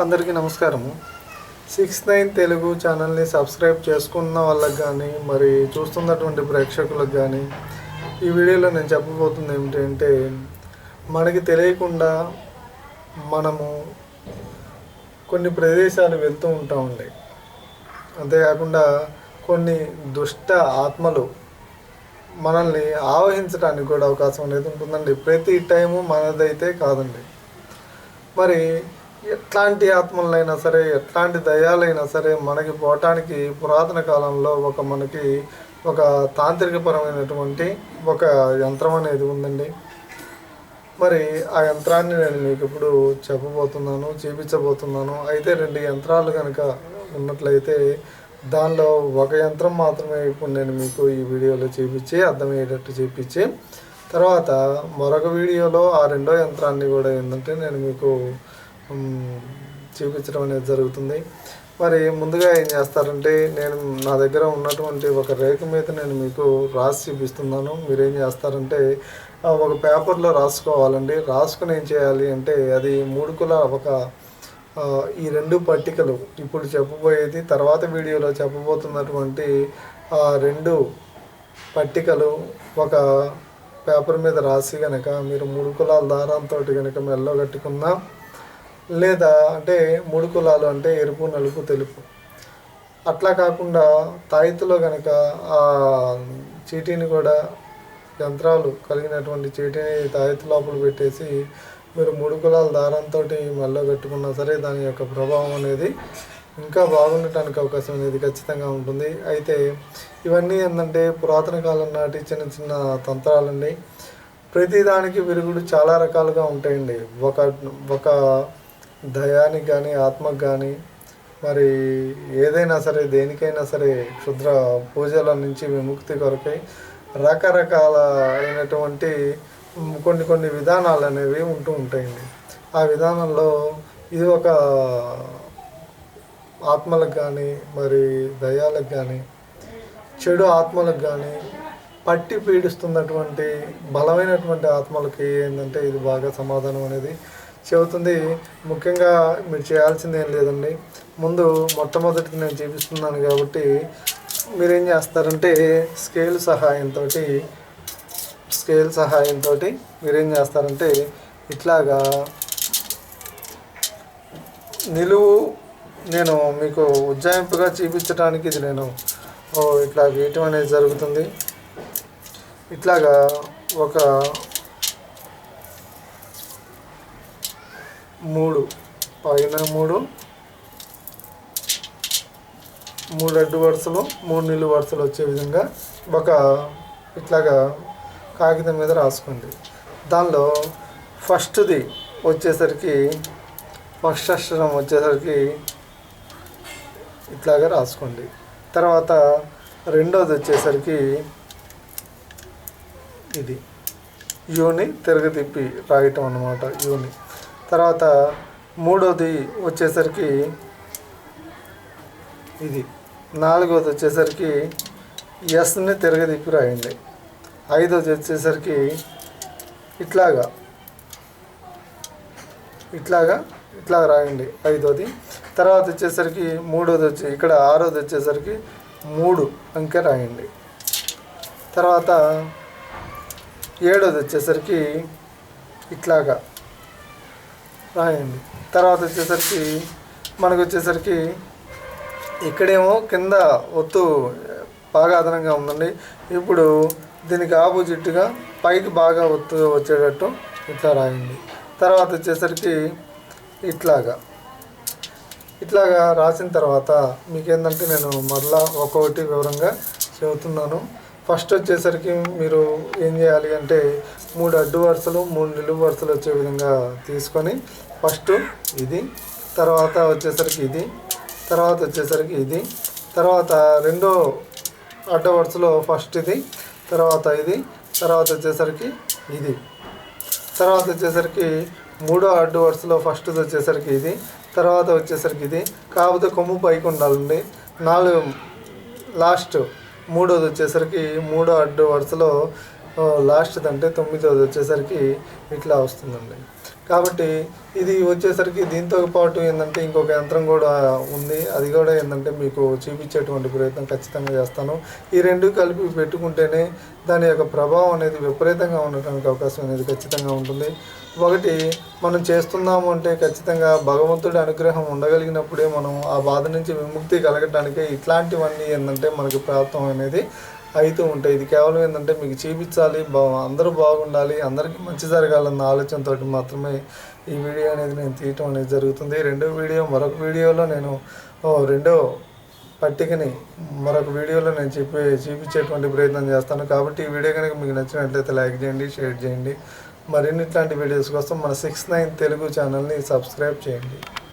అందరికీ నమస్కారము. Six nine Telugu ఛానల్ని సబ్స్క్రైబ్ చేసుకున్న వాళ్ళకి కానీ మరి చూస్తున్నటువంటి ప్రేక్షకులకు కానీ ఈ వీడియోలో నేను చెప్పబోతుంది ఏమిటంటే మనకి తెలియకుండా మనము కొన్ని ప్రదేశాలు వెళ్తూ ఉంటామండి అంతేకాకుండా కొన్ని దుష్ట ఆత్మలు మనల్ని ఆవహించడానికి కూడా అవకాశం అనేది ఉంటుందండి. ప్రతి టైము మనదైతే కాదండి. మరి ఎట్లాంటి ఆత్మలైనా సరే ఎట్లాంటి దయాలైనా సరే మనకి పోవటానికి పురాతన కాలంలో ఒక మనకి ఒక తాంత్రికపరమైనటువంటి ఒక యంత్రం అనేది ఉందండి. మరి ఆ యంత్రాన్ని నేను మీకు ఇప్పుడు చెప్పబోతున్నాను చూపించబోతున్నాను. అయితే రెండు యంత్రాలు కనుక ఉన్నట్లయితే దానిలో ఒక యంత్రం మాత్రమే ఇప్పుడు నేను మీకు ఈ వీడియోలో చూపించి అర్థమయ్యేటట్టు చూపించి తర్వాత మరొక వీడియోలో ఆ రెండో యంత్రాన్ని కూడా ఏంటంటే నేను మీకు చూపించడం అనేది జరుగుతుంది. మరి ముందుగా ఏం చేస్తారంటే నేను నా దగ్గర ఉన్నటువంటి ఒక రేఖ మీద నేను మీకు రాసి చూపిస్తున్నాను. మీరేం చేస్తారంటే ఒక పేపర్లో రాసుకోవాలండి. రాసుకుని ఏం చేయాలి అంటే అది మూడు కుల ఒక ఈ రెండు పట్టికలు. ఇప్పుడు చెప్పబోయేది తర్వాత వీడియోలో చెప్పబోతున్నటువంటి ఆ రెండు పట్టికలు ఒక పేపర్ మీద రాసి కనుక మీరు మూడు కులాల దారంతో కనుక మెల్లో కట్టుకున్నా లేదా అంటే మూడు కులాలు అంటే ఎరుపు నలుపు తెలుపు. అట్లా కాకుండా తాయితులో కనుక ఆ చీటీని కూడా యంత్రాలు కలిగినటువంటి చీటీని తాయితు లోపల పెట్టేసి మీరు మూడు కులాల దారంతో మెల్లో కట్టుకున్నా సరే దాని యొక్క ప్రభావం అనేది ఇంకా బాగుండటానికి అవకాశం అనేది ఖచ్చితంగా ఉంటుంది. అయితే ఇవన్నీ ఏంటంటే పురాతన కాలం నాటి చిన్న చిన్న తంత్రాలండి. ప్రతిదానికి విరుగుడు చాలా రకాలుగా ఉంటాయండి. ఒక ఒక దయానికి కానీ ఆత్మకు కానీ మరి ఏదైనా సరే దేనికైనా సరే క్షుద్ర పూజల నుంచి విముక్తి కొరకై రకరకాల అయినటువంటి కొన్ని కొన్ని విధానాలు అనేవి ఉంటూ ఉంటాయండి. ఆ విధానంలో ఇది ఒక ఆత్మలకు కానీ మరి దయాలకు కానీ చెడు ఆత్మలకు కానీ పట్టి పీడిస్తున్నటువంటి బలమైనటువంటి ఆత్మలకి ఏంటంటే ఇది బాగా సమాధానం అనేది చెబుతుంది. ముఖ్యంగా మీరు చేయాల్సింది ఏం లేదండి. ముందు మొట్టమొదటి నేను చూపిస్తున్నాను కాబట్టి మీరేం చేస్తారంటే స్కేల్ సహాయంతో స్కేల్ సహాయంతో మీరేం చేస్తారంటే ఇట్లాగా నిలువు నేను మీకు ఉజ్జాయింపుగా చూపించడానికి ఇది నేను ఓ ఇట్లా గీయటం అనేది జరుగుతుంది. ఇట్లాగా ఒక మూడు. పైన మూడు. మూడు అడ్డు వరుసలు మూడు నిలువు వరుసలు వచ్చే విధంగా ఒక ఇట్లాగా కాగితం మీద రాసుకోండి. దానిలో ఫస్ట్ది వచ్చేసరికి ఫస్ట్ అక్షరం వచ్చేసరికి ఇట్లాగా రాసుకోండి. తర్వాత రెండోది వచ్చేసరికి ఇది. యూని తిరగతిప్పి రాయటం అన్నమాట యూని. తర్వాత మూడోది వచ్చేసరికి ఇది. నాలుగోది వచ్చేసరికి ఎస్ని తిరగదిప్పి రాయండి ఐదోది వచ్చేసరికి ఇట్లాగా. ఇట్లాగా ఇట్లా రాయండి ఐదోది. తర్వాత వచ్చేసరికి మూడోది వచ్చి ఇక్కడ ఆరోది వచ్చేసరికి మూడు అంకె రాయండి. తర్వాత ఏడోది వచ్చేసరికి ఇట్లాగా. రాయండి. తర్వాత వచ్చేసరికి మనకు వచ్చేసరికి ఇక్కడేమో కింద ఒత్తు బాగా అదనంగా ఉందండి. ఇప్పుడు దీనికి ఆపోజిట్గా పైకి బాగా ఒత్తు వచ్చేటట్టు ఇట్లా రాయండి. తర్వాత వచ్చేసరికి ఇట్లాగా. ఇట్లాగా రాసిన తర్వాత మీకేందంటే నేను మరలా ఒక్కొక్కటి వివరంగా చెబుతున్నాను. ఫస్ట్ వచ్చేసరికి మీరు ఏం చేయాలి అంటే మూడు అడ్డు వరుసలు మూడు నిలువు వరుసలు వచ్చే విధంగా తీసుకొని ఫస్ట్ ఇది తర్వాత వచ్చేసరికి ఇది తర్వాత వచ్చేసరికి ఇది తర్వాత రెండో అడ్డ వరుసలో ఫస్ట్ ఇది తర్వాత ఇది తర్వాత వచ్చేసరికి ఇది. తర్వాత వచ్చేసరికి మూడో అడ్డు వరుసలో ఫస్ట్ వచ్చేసరికి ఇది తర్వాత వచ్చేసరికి ఇది. కాకపోతే కొమ్ము పైకి ఉండాలండి. నాలుగు లాస్ట్ మూడోది వచ్చేసరికి మూడో అడ్డు వరుసలో లాస్ట్ అంటే తొమ్మిదోది వచ్చేసరికి ఇట్లా వస్తుందండి. కాబట్టి ఇది వచ్చేసరికి దీంతో పాటు ఏంటంటే ఇంకొక యంత్రం కూడా ఉంది. అది కూడా ఏంటంటే మీకు చూపించేటువంటి ప్రయత్నం ఖచ్చితంగా చేస్తాను. ఈ రెండు కలిపి పెట్టుకుంటేనే దాని యొక్క ప్రభావం అనేది విపరీతంగా ఉండటానికి అవకాశం అనేది ఖచ్చితంగా ఉంటుంది. ఒకటి మనం చేస్తున్నాము అంటే ఖచ్చితంగా భగవంతుడి అనుగ్రహం ఉండగలిగినప్పుడే మనం ఆ బాధ నుంచి విముక్తి కలగటానికి ఇట్లాంటివన్నీ ఏంటంటే మనకి ప్రాప్తం అనేది అవుతూ ఉంటాయి. ఇది కేవలం ఏంటంటే మీకు చూపించాలి బా అందరూ బాగుండాలి అందరికీ మంచి జరగాలన్న ఆలోచనతో మాత్రమే ఈ వీడియో అనేది నేను తీయటం అనేది జరుగుతుంది. రెండో వీడియో మరొక వీడియోలో నేను రెండో పట్టికని మరొక వీడియోలో నేను చెప్పి చూపించేటువంటి ప్రయత్నం చేస్తాను. కాబట్టి ఈ వీడియో కనుక మీకు నచ్చినట్లయితే లైక్ చేయండి షేర్ చేయండి. మరిన్ని ఇట్లాంటి వీడియోస్ కోసం మన సిక్స్ నైన్ తెలుగు ఛానల్ని సబ్స్క్రైబ్ చేయండి.